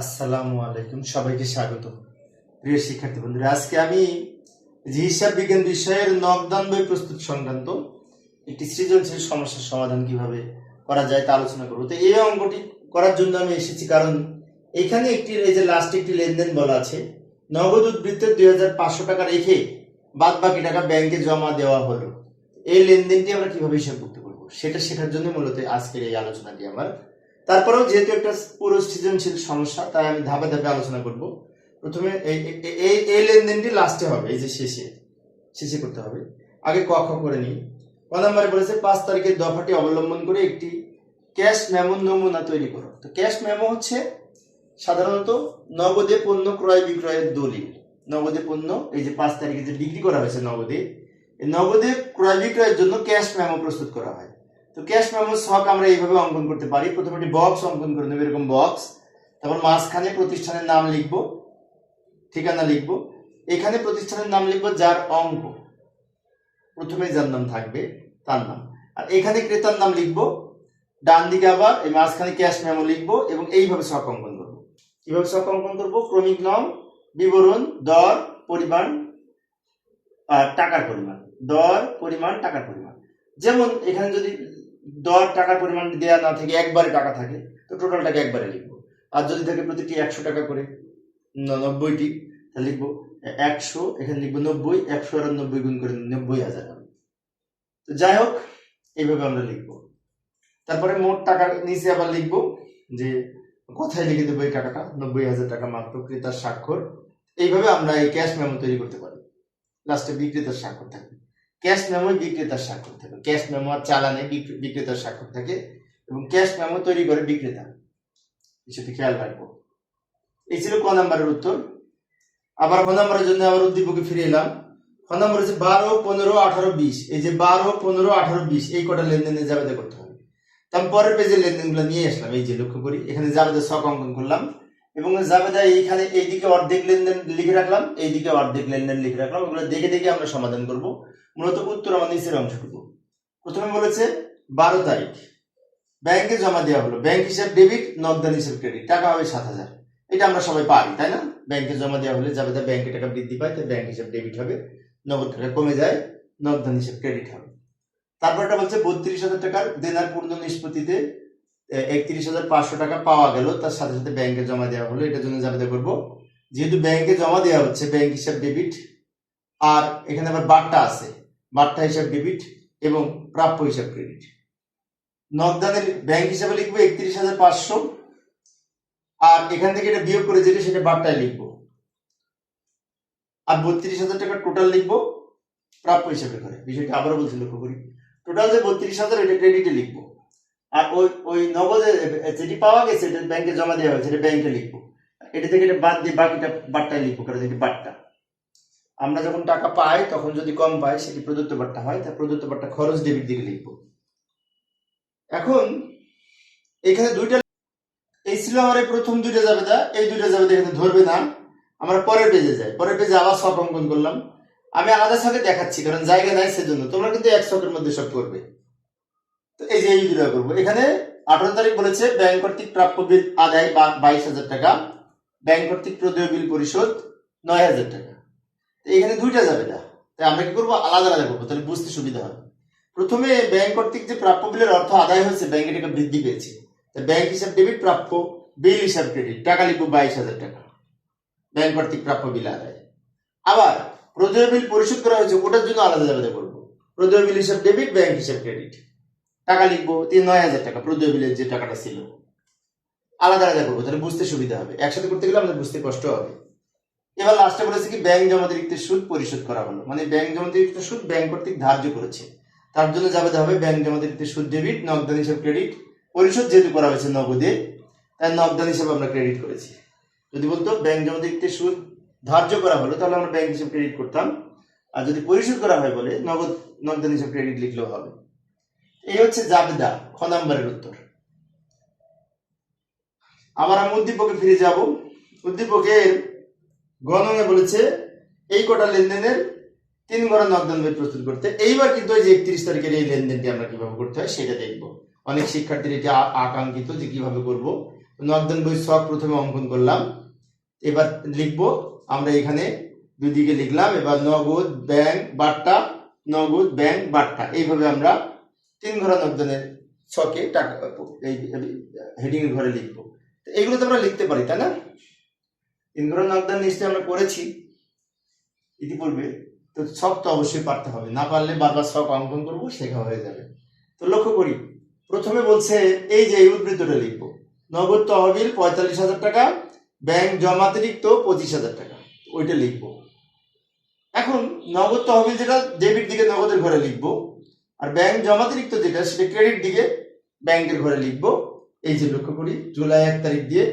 আসসালামু আলাইকুম, সবাইকে স্বাগত। প্রিয় শিক্ষার্থী বন্ধুরা, আজকে আমি হিসাব বিজ্ঞান বিষয়ের নকদান বই প্রস্তুত সংক্রান্ত একটি সৃজনশীল সমস্যার সমাধান কীভাবে করা যায় তা আলোচনা করব। তো এই অঙ্কটি করার জন্য আমি এসেছি কারণ এখানে একটি, এই যে লাস্ট একটি লেনদেন বলা আছে, নগদ উদ্বৃত্তের দুই হাজার পাঁচশো টাকা রেখে বাদ বাকি টাকা ব্যাংকে জমা দেওয়া হলো। এই লেনদেনটি আমরা কীভাবে হিসাব করতে পারব সেটা শেখার জন্য মূলত আজকের এই আলোচনাটি আমার তারপরেও যেহেতু একটা পুরো সৃজনশীল সমস্যা, তাই আমি ধাপে ধাপে আলোচনা করব। প্রথমে এই, এই- লেনদেনটি লাস্টে হবে, এই যে শেষে শেষে করতে হবে। আগে ক, খ করে নিই। ক নম্বরে বলেছে, পাঁচ তারিখের দফাটি অবলম্বন করে একটি ক্যাশ মেমো নমুনা তৈরি করো। তো ক্যাশ মেমো হচ্ছে সাধারণত নগদে পণ্য ক্রয় বিক্রয়ের দলিল। নগদে পণ্য, এই যে পাঁচ তারিখে যে ডিগ্রি করা হয়েছে নগদে নগদে ক্রয় বিক্রয়ের জন্য ক্যাশ মেমো প্রস্তুত করা হয়। তো ক্যাশ মেমো ছক আমরা এইভাবে অঙ্কন করতে পারি। প্রথমে একটি বক্স অঙ্কন করে নেব, এরকম বক্স তারপর মাঝখানে প্রতিষ্ঠানের নাম লিখব, ঠিকানা লিখব। এখানে প্রতিষ্ঠানের নাম লিখব যার অঙ্ক। প্রথমে যার নাম থাকবে, তার নাম। আর এখানে ক্রেতার নাম লিখব, ডান দিকে আবার এই মাঝখানে ক্যাশ মেমো লিখব এবং এইভাবে ছক অঙ্কন করব। কীভাবে ছক অঙ্কন করব? ক্রমিক নাম বিবরণ, দর, পরিমাণ আর টাকার পরিমাণ। দর, পরিমাণ, টাকার পরিমাণ। যেমন এখানে যদি দর টাকার পরিমাণ দেওয়া না থেকে একবারে টাকা থাকে, তো টোটালটাকে একবারে লিখব। আর যদি থাকে প্রতিটি একশো টাকা করে নব্বইটি, তাহলে লিখব একশো, এখানে লিখব নব্বই, একশো আর নব্বই গুণ করে নব্বই হাজার তো যাই হোক, এইভাবে আমরা লিখব। তারপরে মোট টাকার নিচে আবার লিখব যে, কোথায় লিখে দেবো এই টাকাটা, নব্বই হাজার টাকা মাত্র ক্রেতার স্বাক্ষর। এইভাবে আমরা এই ক্যাশ মেমো তৈরি করতে পারি। লাস্টে বিক্রেতার স্বাক্ষর থাকবে। ক্যাশ মেমো বিক্রেতার স্বাক্ষর থাকে। ক্যাশ মেমো আর চালানে বিক্রে- বিক্রেতার স্বাক্ষর থাকে এবং ক্যাশ মেমো তৈরি করে বিক্রেতা। সেটি খেয়াল রাখব। এই ছিল ক নাম্বারের উত্তর। আবার ক নাম্বারের জন্য আবার উদ্দীপকে ফিরে এলাম। ক নাম্বার হচ্ছে বারো, পনেরো, আঠারো, বিশ। এই যে বারো, পনেরো, আঠারো, বিশ, এই কটা লেনদেনে জাবেদা করতে হবে। তারপর পরের পেজে লেনদেনগুলো নিয়ে আসলাম। এই যে লক্ষ্য করি, এখানে জাবেদা ছক অঙ্কন করলাম। এবং জাবেদা এইখানে এইদিকে অর্ধেক লেনদেন লিখে রাখলাম, এইদিকে অর্ধেক লেনদেন লিখে রাখলাম। ওগুলো দেখে দেখে আমরা সমাধান করব। মূলত উত্তর আমার নিচের অংশটুকু। প্রথমে বলেছে, বারো তারিখ। ব্যাংকে জমা দেওয়া হলো। ব্যাংক হিসাব ডেবিট, নগদান হিসাব ক্রেডিট। টাকা হবে সাত হাজার। এটা আমরা সবাই পারি, তাই না? ব্যাংকে জমা দেওয়া হলে যাবে ব্যাংকে টাকা বৃদ্ধি পায়, তাই ব্যাংক হিসাব ডেবিট হবে। নগদ টাকা কমে যায়, নগদান হিসাব ক্রেডিট হবে। তারপরটা বলছে, বত্রিশ হাজার টাকার দেনার পূর্ণ নিষ্পত্তিতে একত্রিশ হাজার পাঁচশো টাকা পাওয়া গেল। তার সাথে সাথে ব্যাংকে জমা দেওয়া হলো। এটার জন্য জাবেদা করব। যেহেতু ব্যাংকে জমা দেওয়া হচ্ছে, ব্যাংক হিসাব ডেবিট, আর এখানে আবার বাট্টা আছে। বাট্টা হিসাব ডেবিট এবং প্রাপ্য হিসাব ক্রেডিট নগদানের ব্যাংক হিসাবে লিখব একত্রিশ হাজার পাঁচশো। আর এখান থেকে এটা বিয়োগ করে যেটা সেটা বাট্টায় লিখব। আর বত্রিশ হাজার টাকা টোটাল লিখব প্রাপ্য হিসাবে করে। বিষয়টা আবারও বলছি, লক্ষ্য করি। টোটাল যে বত্রিশ হাজার, এটা ক্রেডিটে লিখব। আর ওই ওই নগদে যেটি পাওয়া গেছে, এটা ব্যাংকে জমা দেওয়া হয়েছে এটা ব্যাংকে লিখব। এটা থেকে এটা বাদ দিয়ে বাকিটা বাট্টায় লিখব, কারণ এটি বাট্টা আমরা যখন টাকা পাই, তখন যদি কম পাই, সেটি প্রদত্ত বাট্টা হয়, তা প্রদত্ত বাট্টা খরচ ডেবিট দিকে লিখব। এখন, এখানে দুইটা এই ছিল আমার এই প্রথম দুইটা জাবেদা। এই দুইটা জাবেদা এখানে ধরবে না। আমরা পরের পেজে যাই। পরের পেজে আবার সব অঙ্কন করলাম। আমি আলাদা ছকে দেখাচ্ছি, কারণ জায়গা নাই সেজন্য। তোমরা কিন্তু এক ছকের মধ্যে সব করবে। তো এই যে এই দুটা করব। এখানে আঠারো তারিখ বলেছে ব্যাংক কর্তৃক প্রাপ্য বিল আদায় বাইশ হাজার টাকা। ব্যাংক কর্তৃক প্রদেয় বিল পরিশোধ নয় হাজার টাকা। এখানে দুইটা যাবে না তাই আমরা কি করব? আলাদা আলাদা করব। তাহলে বুঝতে সুবিধা হবে। প্রথমে ব্যাংক কর্তৃক যে প্রাপ্য বিলের অর্থ আদায় হয়েছে, ব্যাংকে টাকা বৃদ্ধি পেয়েছে। ব্যাংক হিসাব ডেবিট প্রাপ্য বিল হিসাব ক্রেডিট, টাকা লিখব বাইশ হাজার টাকা। ব্যাংক কর্তৃক প্রাপ্য বিল আদায়। আবার প্রদেয় বিল পরিশোধ করা হয়েছে, ওটার জন্য আলাদা আলাদা করব। প্রদেয় বিল হিসাব ডেবিট, ব্যাংক হিসাব ক্রেডিট। টাকা লিখব, তিন নয় হাজার টাকা প্রদেয় বিলের যে টাকাটা ছিল। আলাদা আলাদা করব, তাহলে বুঝতে সুবিধা হবে। একসাথে করতে গেলে আমাদের বুঝতে কষ্ট হবে। এবার লাস্টে বলেছে কি ব্যাংক জমাতিরিক্ত সুদ পরিশোধ করা হলো। মানে ব্যাংক জমাতিরিক্ত সুদ ব্যাংক কর্তৃক ধার্য করেছে। তার জন্য যাবে হবে ব্যাংক জমাতিরিক্ত সুদ ডেবিট নগদান হিসাব ক্রেডিট পরিশোধ যেহেতু করা হয়েছে নগদে, তাই নগদান হিসাবে আমরা ক্রেডিট করেছি। যদি বলতো ব্যাংক জমাতিরিক্ত সুদ ধার্য করা হলো, তাহলে আমরা ব্যাংক হিসাব ক্রেডিট করতাম। আর যদি পরিশোধ করা হয় বলে, নগদ, নগদান হিসাব ক্রেডিট লিখলেও হবে। এই হচ্ছে জাবেদা, খ নাম্বারের উত্তর। আবার আমি উদ্দীপকে ফিরে যাব। উদ্দীপকের গণনে বলেছে, এই কটা লেনদেনের তিন ঘরে নগদান বই প্রস্তুত করতে। এইবার কিন্তু ওই যে একত্রিশ তারিখের এই লেনদেনটি আমরা কীভাবে করতে হয় সেটা দেখব। অনেক শিক্ষার্থীর এটা আকাঙ্ক্ষিত যে কীভাবে করব। নগদান বই সব প্রথমে অঙ্কন করলাম। এবার লিখব, আমরা এখানে দুই দিকে লিখলাম, এবার নগদ, ব্যাংক, বাট্টা, নগদ, ব্যাংক, বাট্টা। এইভাবে আমরা তিন ঘোড়া নগদানের ছকে টাকা এই হেডিং ঘরে লিখব। এইগুলো তো আমরা লিখতে পারি, তাই না? ঘোড়া নগদান নিশ্চয়ই আমরা করেছি, ইতিপূর্বে। তো ছক তো অবশ্যই পারতে হবে। না পারলে বারবার ছক অঙ্কন করব শেখা হয়ে যাবে। তো লক্ষ্য করি, প্রথমে বলছে, এই যে এই উদ্বৃত্তটা লিখব। নগদ তহবিল পঁয়তাল্লিশ হাজার টাকা, ব্যাংক জমাতিরিক্ত পঁচিশ হাজার টাকা। ওইটা লিখব। এখন নগদ তহবিল যেটা ডেবিট দিকে নগদের ঘরে লিখব, আর ব্যাংক জমাতিরিক্ত যেটা, সেটা ক্রেডিট দিকে ব্যাংকের ঘরে লিখব। এই যে লক্ষ্য করি, জুলাই এক তারিখ দিয়ে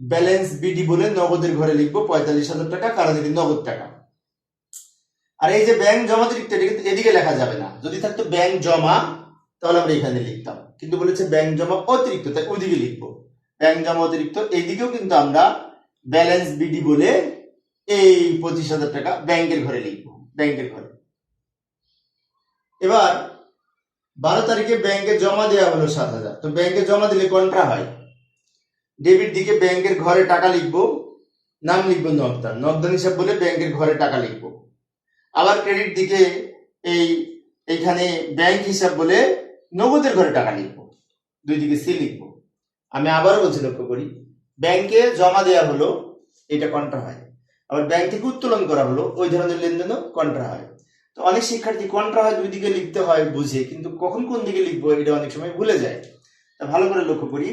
ব্যালেন্স বিডি বলে নগদের ঘরে লিখব পঁয়তাল্লিশ হাজার টাকা কারণ এটি নগদ টাকা। আর এই যে ব্যাংক জমা কিন্তু এদিকে লেখা যাবে না। যদি থাকতো ব্যাংক জমা, তাহলে আমরা এখানে লিখতাম। কিন্তু বলেছে ব্যাংক জমা অতিরিক্ত, তাই ওইদিকে লিখব। ব্যাংক জমা অতিরিক্ত, এইদিকেও কিন্তু আমরা ব্যালেন্স বিডি বলে এই পঁচিশ হাজার টাকা ব্যাংকের ঘরে লিখব, ব্যাংকের ঘরে। এবার বারো তারিখে ব্যাংকে জমা দেওয়া হলো সাত হাজার। তো ব্যাংকে জমা দিলে কন্ট্রা হয়? ডেবিট দিকে ব্যাংকের ঘরে টাকা লিখব, নাম লিখব নগদান নগদান হিসাব বলে ব্যাংকের ঘরে টাকা লিখব। আবার ক্রেডিট দিকে এই এখানে ব্যাংক হিসাব বলে নগদের ঘরে টাকা লিখব। দুই দিকে সি লিখব। আমি আবারও বলছি, লক্ষ্য করি, ব্যাংকে জমা দেওয়া হলো, এটা কন্ট্রা হয়। আবার ব্যাংক থেকে উত্তোলন করা হলো, ওই ধরনের লেনদেনও কন্ট্রা হয়। তো অনেক শিক্ষার্থী কন্ট্রা হয়, দুই দিকে লিখতে হয়, বুঝে, কিন্তু কখন কোন দিকে লিখব, এটা অনেক সময় ভুলে যায়। তা ভালো করে লক্ষ্য করি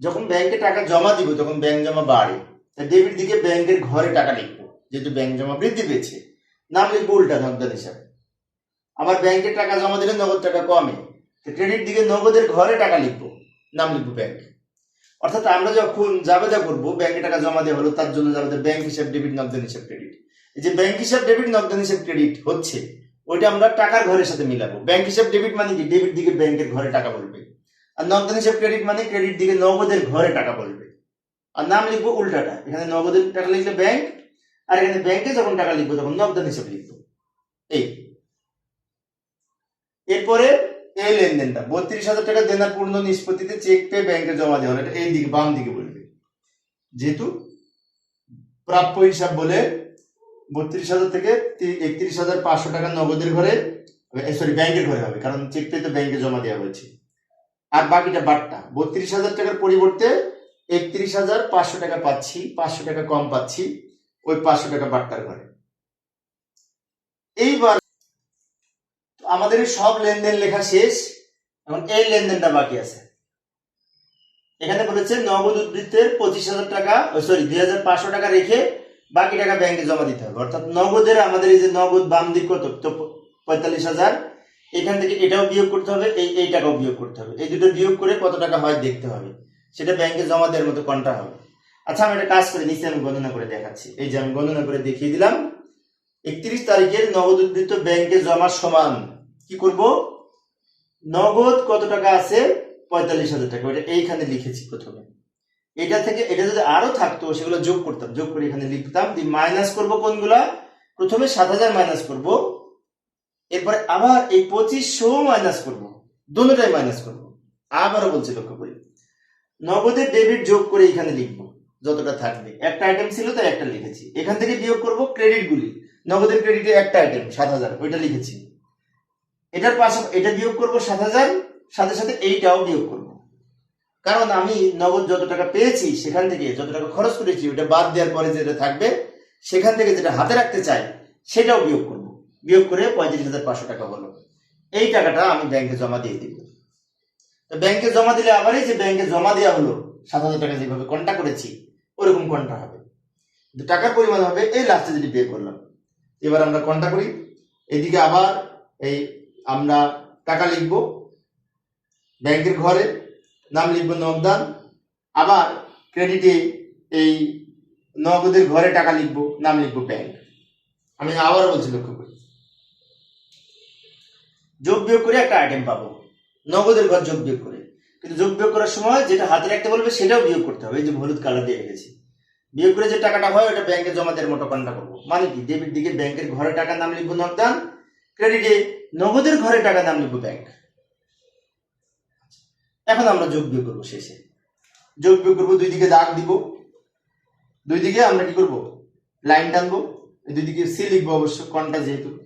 যখন ব্যাংকে টাকা জমা দিব তখন ব্যাংক জমা বাড়ে, তা ডেবিট দিকে ব্যাংকের ঘরে টাকা লিখব, যেহেতু ব্যাংক জমা বৃদ্ধি পেয়েছে। নাম লিখব উল্টা, নগদান হিসাবে। আবার ব্যাংকে টাকা জমা দিলে নগদ টাকা কমে ক্রেডিট দিকে নগদের ঘরে টাকা লিখব, নাম লিখব ব্যাংক অর্থাৎ আমরা যখন জাবেদা করব ব্যাংকে টাকা জমা দেওয়া হলো, তার জন্য জাবেদা ব্যাংক হিসাব ডেবিট নগদান হিসাব ক্রেডিট এই যে ব্যাংক হিসাব ডেবিট নগদান হিসাব ক্রেডিট হচ্ছে, ওইটা আমরা টাকার ঘরের সাথে মিলাবো। ব্যাংক হিসাব ডেবিট মানে কি? ডেবিট দিকে ব্যাংকের ঘরে টাকা বলবে। আর নগদান হিসাব ক্রেডিট মানে ক্রেডিট দিকে নগদের ঘরে টাকা বলবে। আর নাম লিখব উল্টাটা। এখানে নগদের টাকা লিখলে ব্যাংক আর এখানে ব্যাংকে যখন টাকা লিখব তখন নগদান হিসাব লিখব। এই। এরপরে এই লেনদেনটা। বত্রিশ হাজার টাকা দেনার পূর্ণ নিষ্পত্তিতে চেক পেয়ে ব্যাংকে জমা দেওয়া এটা এই দিকে, বাম দিকে বলবে। যেহেতু প্রাপ্য হিসাব বলে বত্রিশ হাজার থেকে একত্রিশ হাজার পাঁচশো টাকা নগদের ঘরে সরি ব্যাংকের ঘরে হবে। কারণ চেক পেয়ে তো ব্যাংকে জমা দেওয়া হয়েছে। আর বাকিটা বাট্টা বত্রিশ হাজার টাকার পরিবর্তে একত্রিশ হাজার পাঁচশো টাকা পাচ্ছি, পাঁচশো টাকা কম পাচ্ছি, ওই পাঁচশো টাকা বাট্টার ঘরে। এইবার আমাদের সব লেনদেন লেখা শেষ এখন এই লেনদেনটা বাকি আছে। এখানে বলেছে নগদ উদ্বৃত্তের পঁচিশ হাজার টাকা সরি দুই হাজার পাঁচশো টাকা রেখে বাকি টাকা ব্যাংকে জমা দিতে হবে। অর্থাৎ নগদের আমাদের এই যে নগদ বাম দিক কত? পঁয়তাল্লিশ হাজার। এখান থেকে এটাও বিয়োগ করতে হবে, এই এই টাকাও বিয়োগ করতে হবে। এই দুটো বিয়োগ করে কত টাকা হয় দেখতে হবে। সেটা ব্যাংকে জমা দেওয়ার মতো কন্টা হবে। আচ্ছা আমি একটা কাজ করে নিচে আমি গণনা করে দেখাচ্ছি। এই যে আমি গণনা করে দেখিয়ে দিলাম, একত্রিশ তারিখের নগদ উদ্বৃত্ত ব্যাংকে জমা সমান কি করব? নগদ কত টাকা আছে? পঁয়তাল্লিশ হাজার টাকা। ওইটা এইখানে লিখেছি প্রথমে। এটা থেকে, এটা যদি আরও থাকতো, সেগুলো যোগ করতাম। যোগ করে এখানে লিখতাম, দিয়ে মাইনাস করব কোনগুলা? প্রথমে সাত হাজার মাইনাস করব। এরপরে আবার এই পঁচিশশো মাইনাস করব। দুটোটাই মাইনাস করব। আবারও বলছি লক্ষ্য করি। নগদের ডেবিট যোগ করে এখানে লিখব, যতটা থাকবে। একটা আইটেম ছিল, তাই একটা লিখেছি। এখান থেকে বিয়োগ করব ক্রেডিট গুলি। নগদের ক্রেডিটে একটা আইটেম সাত হাজার, ওইটা লিখেছি। এটার পাশে, এটা বিয়োগ করব সাত হাজার, সাথে সাথে এইটাও বিয়োগ করব। কারণ আমি নগদ যত টাকা পেয়েছি সেখান থেকে, যত টাকা খরচ করেছি ওটা বাদ দেওয়ার পরে যেটা থাকবে, সেখান থেকে যেটা হাতে রাখতে চাই, সেটাও বিয়োগ করব। বিয়োগ করে পঁয়ত্রিশ হাজার পাঁচশো টাকা হলো। এই টাকাটা আমি ব্যাংকে জমা দিয়ে দিব। তো ব্যাংকে জমা দিলে আবারই যে ব্যাংকে জমা দেওয়া হলো, সাত হাজার টাকা যেভাবে কন্টা করেছি, ওরকম কন্টা হবে? কিন্তু টাকার পরিমাণ হবে, এই লাস্টে যদি পে করলাম। এবার আমরা কন্টা করি? এদিকে আবার এই আমরা টাকা লিখব ব্যাংকের ঘরে নাম লিখব নগদান, আবার ক্রেডিটে এই নগদের ঘরে টাকা লিখব, নাম লিখব ব্যাংক আমি আবারও বলছি লক্ষ্য করি। যোগ বিয়োগ করে একটা আইটেম পাবো। নগদের ঘর যোগ বিয়োগ করে। কিন্তু যোগ বিয়োগ করার সময় যেটা হাতে রাখতে বলবে সেটাও বিয়োগ করতে হবে। এই যে হলুদ কালার দিয়ে রেখেছি। বিয়োগ করে যে টাকাটা হয়, ওটা ব্যাংকে জমা দেওয়ার মতো কান্না করব। মানে কি? ডেবিট দিকে ব্যাংকের ঘরে টাকা নাম লিখব নগদান ক্রেডিটে নগদের ঘরে টাকা নাম লিখব ব্যাংক এখন আমরা যোগ বিয়োগ করব শেষে। যোগ বিয়োগ করব, দুই দিকে দাগ দিব। দুই দিকে আমরা কি করব? লাইন টানবো। দুই দিকে সি লিখব অবশ্য কোনটা যেহেতু।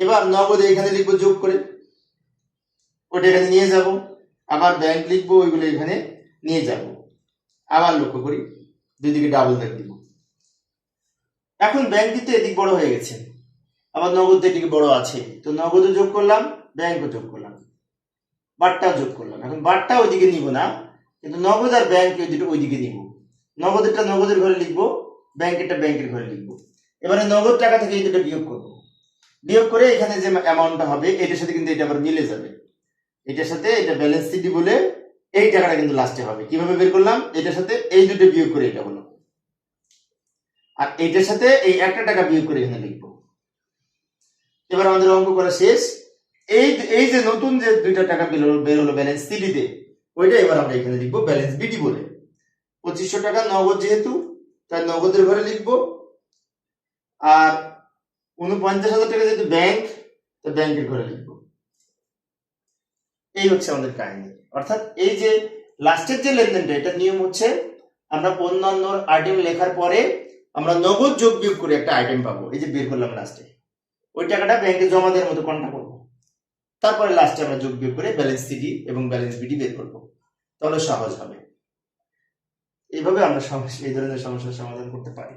এবার নগদে এখানে লিখব যোগ করে। ওটা এখানে নিয়ে যাব। আবার ব্যাংক লিখব, ওইগুলো এখানে নিয়ে যাব। আবার লক্ষ্য করি দুই দিকে ডাবল দাগ দিব এখন ব্যাংক কিন্তু এদিক বড় হয়ে গেছে। আবার নগদ এদিকে বড় আছে। তো নগদও যোগ করলাম ব্যাংকও যোগ করলাম। বারটাও যোগ করলাম। এখন বারটা ওইদিকে নিব না, কিন্তু নগদ আর ব্যাংক ওই দুটো ওইদিকে নিব। নগদেরটা নগদের ঘরে লিখব ব্যাংকেরটা ব্যাংকের ঘরে লিখব। এবারে নগদ টাকা থেকে এই দুটো বিয়োগ করব। বিয়োগ করে এখানে যে অ্যামাউন্টটা হবে, এটার সাথে কিন্তু এটা আবার মিলে যাবে। এটার সাথে এটা ব্যালেন্স সিটি বলে এই টাকাটা কিন্তু লাস্টে হবে। কীভাবে বের করলাম? এটার সাথে এই দুটো বিয়োগ করে এটা হলো। আর এটার সাথে এই একটা টাকা বিয়োগ করে এখানে লিখব। এবার আমাদের অঙ্ক করা শেষ। এই এই যে নতুন যে দুইটা টাকা বের হলো ব্যালেন্স সিটিতে ওইটা এবার আমরা এখানে লিখব ব্যালেন্স বিটি বলে। পঁচিশশো টাকা নগদ যেহেতু, তাই নগদের ঘরে লিখব। আর উনপঞ্চাশ হাজার টাকা যেহেতু ব্যাংক তো ব্যাংকের ঘরে লিখব। এই হচ্ছে আমাদের কাহিনী। অর্থাৎ এই যে লাস্টের যে লেনদেনটা এটা নিয়ম হচ্ছে আমরা অন্যান্য আইটেম লেখার পরে আমরা নগদ যোগ বিয়োগ করে একটা আইটেম পাবো, এই যে বের করলাম লাস্টে ওই টাকাটা ব্যাংকে জমা দেওয়ার মতো কোনটা করব। তারপরে লাস্টে আমরা যোগ বিয়োগ করে ব্যালেন্স সিডি এবং ব্যালেন্স বিডি বের করব। তাহলে সহজ হবে। এইভাবে আমরা সমস্যা এই ধরনের সমস্যার সমাধান করতে পারি।